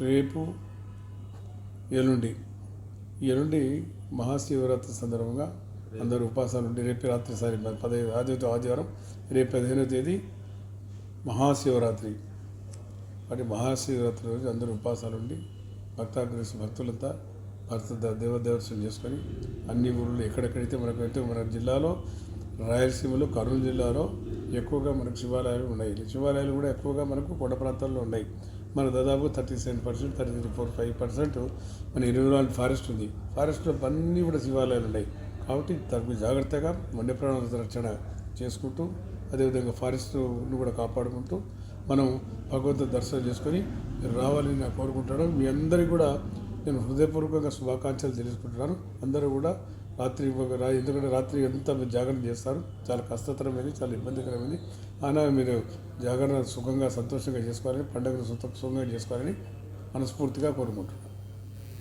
రేపు ఎల్లుండి ఎల్లుండి మహాశివరాత్రి సందర్భంగా అందరూ ఉపాసాలు ఉండి రేపు రాత్రి సారి పదహైదు ఆదివారం ఆదివారం రేపు పదిహేనవ తేదీ మహాశివరాత్రి. మరి మహాశివరాత్రి రోజు అందరూ ఉపాసాలు ఉండి భక్తాగ్రహ భక్తులంతా భర్త దేవదేవదర్శనం చేసుకొని అన్ని ఊళ్ళో ఎక్కడెక్కడైతే మనకు అయితే మన జిల్లాలో రాయలసీమలో కర్నూలు జిల్లాలో ఎక్కువగా మనకు శివాలయాలు ఉన్నాయి. శివాలయాలు కూడా ఎక్కువగా మనకు కొండ ప్రాంతాల్లో ఉన్నాయి. మన దాదాపు thirty seven percent thirty three four five percent మన ఇరవై నాలుగు ఫారెస్ట్ ఉంది. ఫారెస్ట్లో అన్నీ కూడా శివాలయాలు ఉన్నాయి. కాబట్టి తగు జాగ్రత్తగా వన్యప్రాణుల రక్షణ చేసుకుంటూ అదేవిధంగా ఫారెస్ట్ను కూడా కాపాడుకుంటూ మనం భగవంతుని దర్శనం చేసుకొని రావాలని నేను కోరుకుంటాను మీ అందరికీ కూడా నేను హృదయపూర్వకంగా శుభాకాంక్షలు తెలుసుకుంటున్నాను. అందరూ కూడా రాత్రి ఒక ఎందుకంటే రాత్రి ఎంత మీరు జాగరణ చేస్తారు చాలా కష్టతరమైనది చాలా ఇబ్బందికరమైనది అయినా మీరు జాగరణ సుఖంగా సంతోషంగా చేసుకోవాలని పండుగను సుఖంగా చేసుకోవాలని మనస్ఫూర్తిగా కోరుకుంటున్నాను.